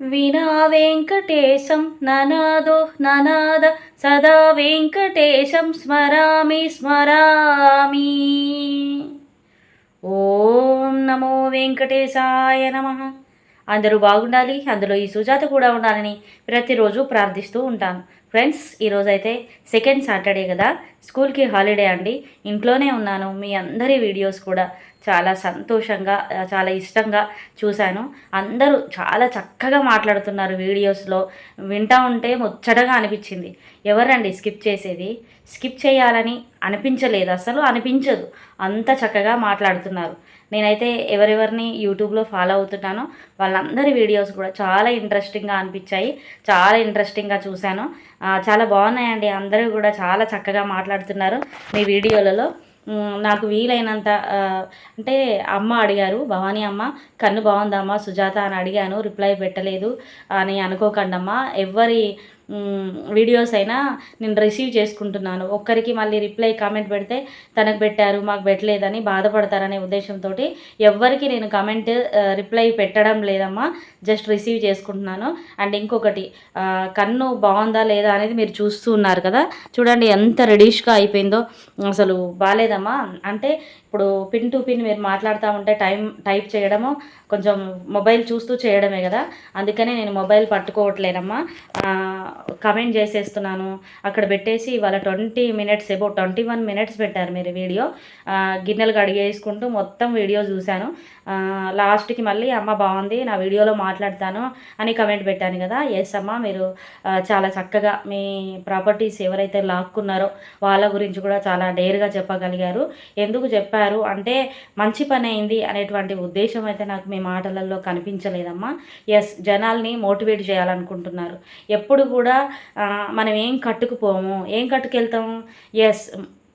వినా వెంకటేశం ననాదో ననాద సదా వెంకటేశం స్మరామి స్మరామి. ఓం నమో వెంకటేశాయ నమ. అందరూ బాగుండాలి అందులో ఈ సుజాత కూడా ఉండాలని ప్రతిరోజు ప్రార్థిస్తూ ఉంటాను. ఫ్రెండ్స్ ఈరోజైతే సెకండ్ సాటర్డే కదా. స్కూల్కి హాలిడే అండి. ఇంట్లోనే ఉన్నాను. మీ అందరి వీడియోస్ కూడా చాలా సంతోషంగా చాలా ఇష్టంగా చూశాను. అందరూ చాలా చక్కగా మాట్లాడుతున్నారు వీడియోస్లో. వింటా ఉంటే ముచ్చటగా అనిపించింది. ఎవరండి స్కిప్ చేసేది? స్కిప్ చేయాలని అనిపించలేదు. అసలు అనిపించదు. అంత చక్కగా మాట్లాడుతున్నారు. నేనైతే ఎవరెవరిని యూట్యూబ్లో ఫాలో అవుతున్నానో వాళ్ళందరి వీడియోస్ కూడా చాలా ఇంట్రెస్టింగ్గా అనిపించాయి. చాలా ఇంట్రెస్టింగ్గా చూశాను. చాలా బాగున్నాయండి. అందరూ కూడా చాలా చక్కగా మాట్లాడుతున్నారు మీ వీడియోలలో. నాకు వీలైనంత అంటే అమ్మ అడిగారు భవానీ అమ్మ కన్ను బాగుందమ్మా సుజాత అని అడిగాను. రిప్లై పెట్టలేదు అని అనుకోకండమ్మా. ఎవరి వీడియోస్ అయినా నేను రిసీవ్ చేసుకుంటున్నాను. ఒక్కరికి మళ్ళీ రిప్లై కామెంట్ పెడితే తనకు పెట్టారు మాకు పెట్టలేదని బాధపడతారనే ఉద్దేశంతో ఎవ్వరికి నేను కామెంట్ రిప్లై పెట్టడం లేదమ్మా. జస్ట్ రిసీవ్ చేసుకుంటున్నాను. అండ్ ఇంకొకటి కన్ను బాగుందా లేదా అనేది మీరు చూస్తూ ఉన్నారు కదా. చూడండి ఎంత రెడీష్గా అయిపోయిందో. అసలు బాగాలేదమ్మా అంటే ఇప్పుడు పిన్ టు పిన్ మీరు మాట్లాడుతూ ఉంటే టైం టైప్ చేయడము కొంచెం మొబైల్ చూస్తూ చేయడమే కదా. అందుకనే నేను మొబైల్ పట్టుకోవట్లేనమ్మా కమెంట్ చేసేస్తున్నాను. అక్కడ పెట్టేసి ఇవాళ twenty minutes above twenty one minutes పెట్టారు మీరు వీడియో. గిన్నెలు కడిగేసుకుంటూ మొత్తం వీడియో చూశాను. లాస్ట్కి మళ్ళీ అమ్మ బాగుంది నా వీడియోలో మాట్లాడతాను అని కమెంట్ పెట్టాను కదా. ఎస్ అమ్మ మీరు చాలా చక్కగా మీ ప్రాపర్టీస్ ఎవరైతే లాక్కున్నారో వాళ్ళ గురించి కూడా చాలా డేర్గా చెప్పగలిగారు. ఎందుకు చెప్పారు అంటే మంచి పని అయింది అనేటువంటి ఉద్దేశం అయితే నాకు మీ మాటలలో కనిపించలేదమ్మా. ఎస్ జనాల్ని మోటివేట్ చేయాలనుకుంటున్నారు. ఎప్పుడు కూడా మనం ఏం కట్టుకుపోము ఏం కట్టుకెళ్తాము ఎస్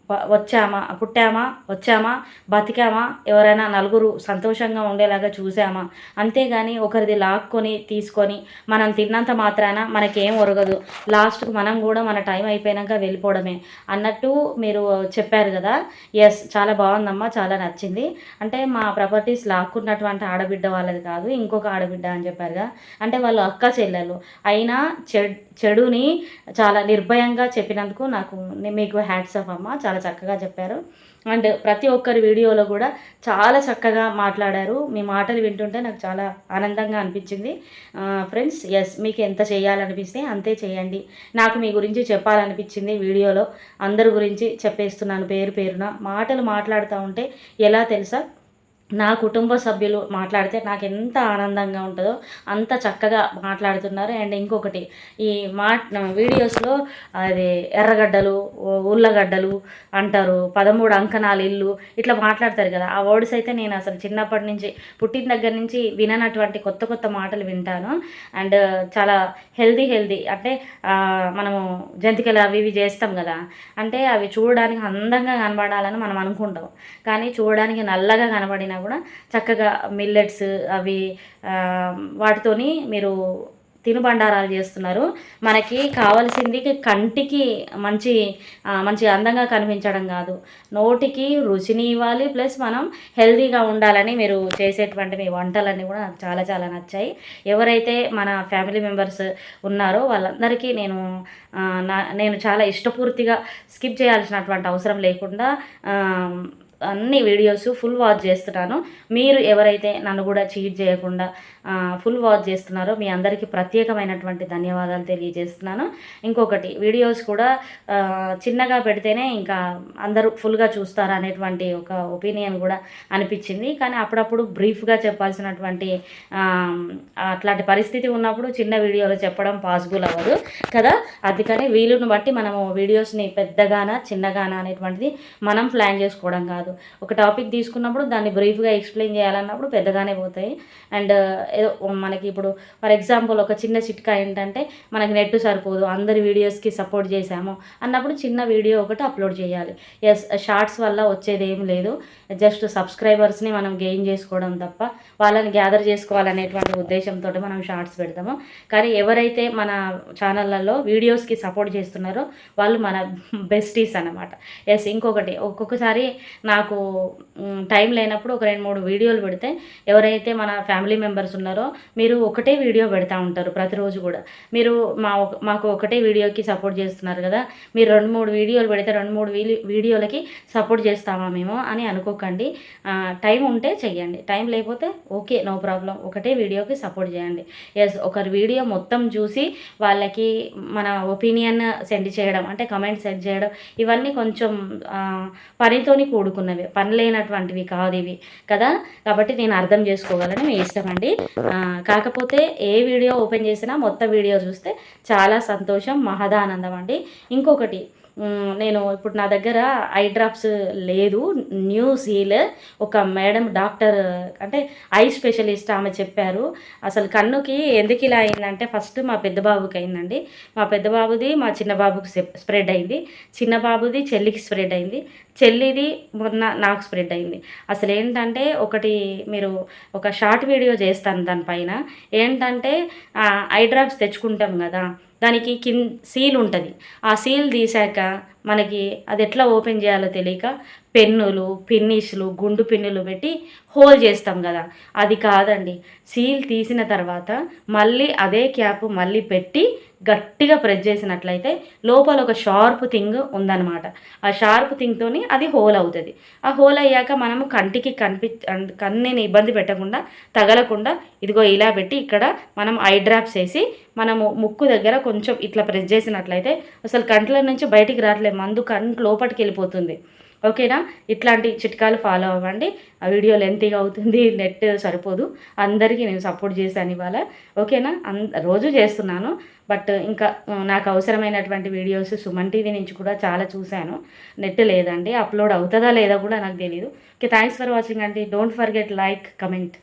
వచ్చామా పుట్టామా వచ్చామా బతికామా ఎవరైనా నలుగురు సంతోషంగా ఉండేలాగా చూసామా? అంతేగాని ఒకరిది లాక్కొని తీసుకొని మనం తిన్నంత మాత్రాన మనకేం ఒరగదు. లాస్ట్కు మనం కూడా మన టైం అయిపోయాక వెళ్ళిపోవడమే. అన్నట్టు మీరు చెప్పారు కదా. ఎస్ చాలా బాగుందమ్మా చాలా నచ్చింది. అంటే మా ప్రాపర్టీస్ లాక్కున్నటువంటి ఆడబిడ్డ వాళ్ళది కాదు ఇంకొక ఆడబిడ్డ అని చెప్పారుగా అంటే వాళ్ళు అక్క చెల్లెలు. అయినా చెడుని చాలా నిర్భయంగా చెప్పినందుకు నాకు మీకు హ్యాట్స్ ఆఫ్ అమ్మ. చాలా చాలా చక్కగా చెప్పారు. అండ్ ప్రతి ఒక్కరి వీడియోలో కూడా చాలా చక్కగా మాట్లాడారు. మీ మాటలు వింటుంటే నాకు చాలా ఆనందంగా అనిపించింది. ఫ్రెండ్స్ ఎస్ మీకు ఎంత చేయాలనిపిస్తే అంతే చేయండి. నాకు మీ గురించి చెప్పాలనిపించింది వీడియోలో. అందరి గురించి చెప్పేస్తున్నాను పేరు పేరున. మాటలు మాట్లాడుతూ ఉంటే ఎలా తెలుసా? నా కుటుంబ సభ్యులు మాట్లాడితే నాకు ఎంత ఆనందంగా ఉంటుందో అంత చక్కగా మాట్లాడుతున్నారు. అండ్ ఇంకొకటి ఈ మా వీడియోస్లో అది ఎర్రగడ్డలు ఉల్లగడ్డలు అంటారు పదమూడు అంకణాలు ఇల్లు ఇట్లా మాట్లాడతారు కదా. ఆ వర్డ్స్ అయితే నేను అసలు చిన్నప్పటి నుంచి పుట్టిన దగ్గర నుంచి విననటువంటి కొత్త కొత్త మాటలు వింటాను. అండ్ చాలా హెల్దీ హెల్దీ అంటే మనము జంతికలు అవి ఇవి చేస్తాం కదా. అంటే అవి చూడడానికి అందంగా కనబడాలని మనం అనుకుంటాం. కానీ చూడడానికి నల్లగా కనబడిన కూడా చక్కగా మిల్లెట్స్ అవి వాటితోని మీరు తినుబండారాలు చేస్తున్నారు. మనకి కావలసింది కంటికి మంచి మంచి అందంగా కనిపించడం కాదు. నోటికి రుచిని ఇవ్వాలి ప్లస్ మనం హెల్తీగా ఉండాలని మీరు చేసేటువంటి మీ వంటలన్నీ కూడా నాకు చాలా చాలా నచ్చాయి. ఎవరైతే మన ఫ్యామిలీ మెంబర్స్ ఉన్నారో వాళ్ళందరికీ నేను నా నేను చాలా ఇష్టపూర్తిగా స్కిప్ చేయాల్సినటువంటి అవసరం లేకుండా అన్ని వీడియోస్ ఫుల్ వాచ్ చేస్తున్నాను. మీరు ఎవరైతే నన్ను కూడా చీట్ చేయకుండా ఫుల్ వాచ్ చేస్తున్నారో మీ అందరికీ ప్రత్యేకమైనటువంటి ధన్యవాదాలు తెలియజేస్తున్నాను. ఇంకొకటి వీడియోస్ కూడా చిన్నగా పెడితేనే ఇంకా అందరూ ఫుల్గా చూస్తారు అనేటువంటి ఒక ఒపీనియన్ కూడా అనిపించింది. కానీ అప్పుడప్పుడు బ్రీఫ్గా చెప్పాల్సినటువంటి అట్లాంటి పరిస్థితి ఉన్నప్పుడు చిన్న వీడియోలో చెప్పడం పాసిబుల్ అవ్వదు కదా? అందుకని వీలును బట్టి మనము వీడియోస్ని పెద్దగానా చిన్నగానా అనేటువంటిది మనం ప్లాన్ చేసుకోవడం కాదు. కాదు. ఒక టాపిక్ తీసుకున్నప్పుడు దాన్ని బ్రీఫ్గా ఎక్స్ప్లెయిన్ చేయాలన్నప్పుడు పెద్దగానే పోతాయి. అండ్ ఏదో మనకి ఇప్పుడు ఫర్ ఎగ్జాంపుల్ ఒక చిన్న చిట్కా ఏంటంటే మనకి నెట్ సరిపోదు అందరి వీడియోస్కి సపోర్ట్ చేశాము అన్నప్పుడు చిన్న వీడియో ఒకటి అప్లోడ్ చేయాలి. ఎస్ షార్ట్స్ వల్ల వచ్చేది ఏం లేదు. జస్ట్ సబ్స్క్రైబర్స్ని మనం గెయిన్ చేసుకోవడం తప్ప వాళ్ళని గ్యాదర్ చేసుకోవాలనేటువంటి ఉద్దేశంతో మనం షార్ట్స్ పెడతాము. కానీ ఎవరైతే మన ఛానళ్ళల్లో వీడియోస్కి సపోర్ట్ చేస్తున్నారో వాళ్ళు మన బెస్టీస్ అనమాట ఎస్ ఇంకొకటి ఒక్కొక్కసారి నా నాకు టైం లేనప్పుడు ఒక రెండు మూడు వీడియోలు పెడితే ఎవరైతే మన ఫ్యామిలీ మెంబర్స్ ఉన్నారో మీరు ఒకటే వీడియో పెడతా ఉంటారు ప్రతిరోజు కూడా. మీరు మా ఒక- మాకు ఒకటే వీడియోకి సపోర్ట్ చేస్తున్నారు కదా మీరు రెండు మూడు వీడియోలు పెడితే రెండు మూడు వీడియోలకి సపోర్ట్ చేస్తామా మేము అని అనుకోకండి. టైం ఉంటే చెయ్యండి. టైం లేకపోతే ఓకే నో ప్రాబ్లం. ఒకటే వీడియోకి సపోర్ట్ చేయండి. ఎస్ ఒకరి వీడియో మొత్తం చూసి వాళ్ళకి మన ఒపీనియన్ సెండ్ చేయడం అంటే కమెంట్ సెండ్ చేయడం ఇవన్నీ కొంచెం పనితోని కూడుకున్నవి. పని లేనటువంటివి కాదు ఇవి కదా? కాబట్టి నేను అర్థం చేసుకోగలను మీ ఇష్టం అండి. కాకపోతే ఏ వీడియో ఓపెన్ చేసినా మొత్తం వీడియో చూస్తే చాలా సంతోషం మహదానందం అండి. ఇంకొకటి నేను ఇప్పుడు నా దగ్గర ఐ డ్రాప్స్ లేదు. న్యూ సీల్ ఒక మేడం డాక్టర్ అంటే ఐ స్పెషలిస్ట్ ఆమె చెప్పారు. అసలు కన్నుకి ఎందుకు ఇలా అయిందంటే ఫస్ట్ మా పెద్ద బాబుకి అయిందండి. మా పెద్ద బాబుది మా చిన్న బాబుకి స్ప్రెడ్ అయింది. చిన్న బాబుది చెల్లికి స్ప్రెడ్ అయింది. చెల్లిది మొన్న నాకు స్ప్రెడ్ అయింది. అసలు ఏంటంటే ఒకటి మీరు ఒక షార్ట్ వీడియో చేస్తాను దానిపైన ఏంటంటే ఐ డ్రాప్స్ తెచ్చుకుంటాం కదా దానికి కింద సీల్ ఉంటుంది. ఆ సీల్ తీసాక మనకి అది ఎట్లా ఓపెన్ చేయాలో తెలియక పెన్నులు పిన్నిస్లు గుండు పిన్నులు పెట్టి హోల్ చేస్తాం కదా. అది కాదండి. సీల్ తీసిన తర్వాత మళ్ళీ అదే క్యాప్ మళ్ళీ పెట్టి గట్టిగా ప్రెస్ చేసినట్లయితే లోపల ఒక షార్ప్ థింగ్ ఉందన్నమాట. ఆ షార్ప్ థింగ్తోని అది హోల్ అవుతుంది. ఆ హోల్ అయ్యాక మనము కంటికి కనిపి అన్- కన్నుని ఇబ్బంది పెట్టకుండా తగలకుండా ఇదిగో ఇలా పెట్టి ఇక్కడ మనం ఐ డ్రాప్స్ వేసి మనము ముక్కు దగ్గర కొంచెం ఇట్లా ప్రెస్ చేసినట్లయితే అసలు కంట్ల నుంచి బయటికి రావట్లేదు మందు కంటి లోపలికి వెళ్ళిపోతుంది. ఓకేనా? ఇట్లాంటి చిట్కాలు ఫాలో అవ్వండి. ఆ వీడియో లెంతీగా అవుతుంది నెట్ సరిపోదు. అందరికీ నేను సపోర్ట్ చేశాను ఇవాళ. ఓకేనా? అన్ రోజు చేస్తున్నాను. బట్ ఇంకా నాకు అవసరమైనటువంటి వీడియోస్ సుమన్ టీవీ నుంచి కూడా చాలా చూశాను. నెట్ లేదండి. అప్లోడ్ అవుతుందా లేదా కూడా నాకు తెలియదు ఓకే థ్యాంక్స్ ఫర్ వాచింగ్ అండి. Don't forget like comment